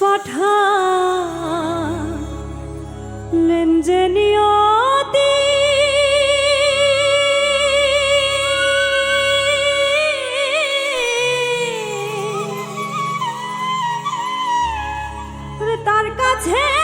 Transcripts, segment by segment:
পাঠালেন যে নিয়তি। তার কাছে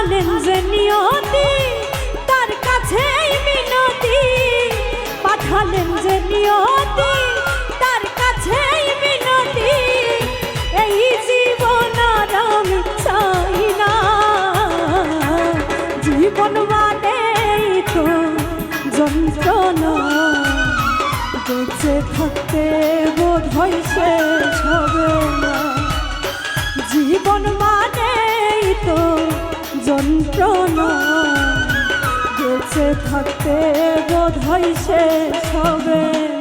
পাঠালেন যে নিয়তি, তার কাছে মিনতি। পাঠালেন যে নিয়তি, তার কাছে মিনতি। এই জীবন আর আমি চাই না। জীবন মানে তো যন্ত্রণা। বেঁচে থাকতে বোধ হয় শেষ হবে না। বেঁচে থাকতে বোধ হয় শেষ হবে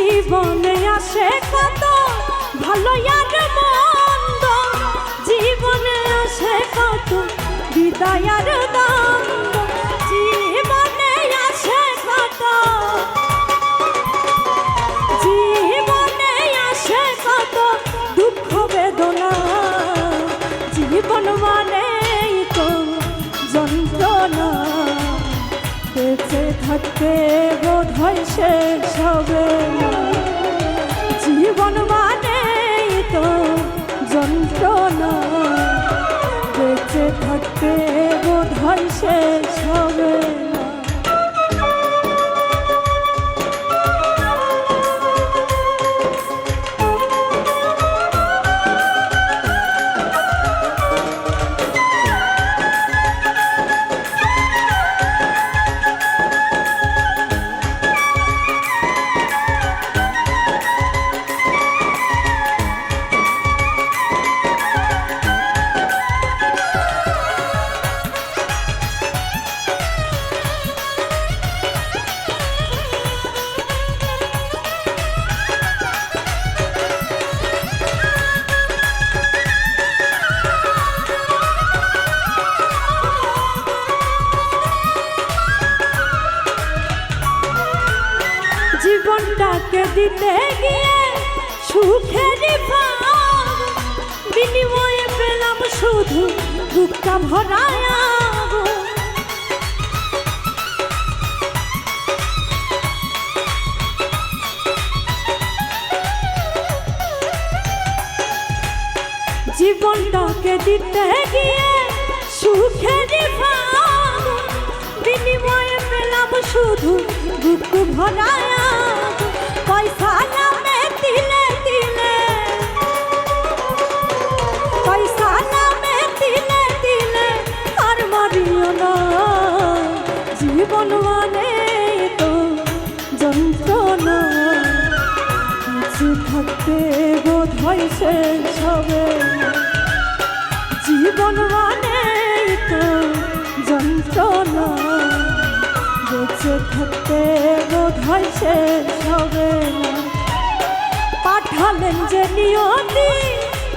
জীবনে আসে কত? ভালো আর মন্দ। জীবনে আসে কত? বিদায় আর আসে আসে দুঃখ, বেদনা। তো থাকতে হয় শেষ হবে জীবন মানে তো যন্ত্রণা। বেঁচে থাকতে বোধ হয় শেষ হবে দিতে গিয়ে সুখের বিনিময়ে পেলাম শুধু বুকটা ভরায়। জীবনটাকে দিতে গিয়ে সুখের বিনিময়ে পেলাম শুধু বুক ভরায় জীবন মানে তো যন্ত্রণা। বেঁচে থাকতে বোধ হয় শেষ হবে। জীবন মানে তো যন্ত্রণা। বেঁচে থাকতে বোধ হয় শেষ হবে না। পাঠালেন যে নিয়তি,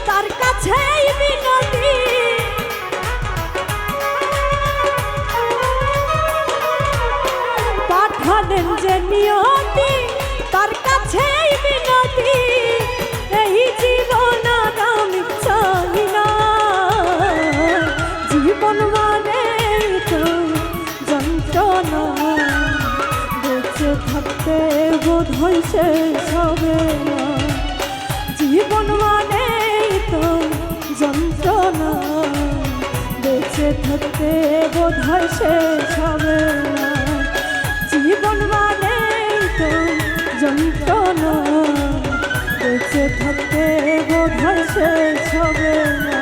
তার কাছে পাঠালেন যে নিয়তি যন্ত্রণা বেঁচে থাকতে বোধ হয় শেষ হবে জীবন মানে তো যন্ত্রণা। বেঁচে থাকতে বোধ হয় হবে না। জীবন মানে তো যন্ত্রণা। বেঁচে থাকতে বোধ হয় শেষ হবে না।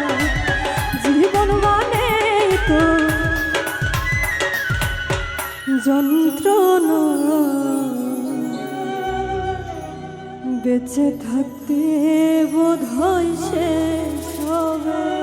যন্ত্রণা বেঁচে থাকতে বোধ হয় সে সবাই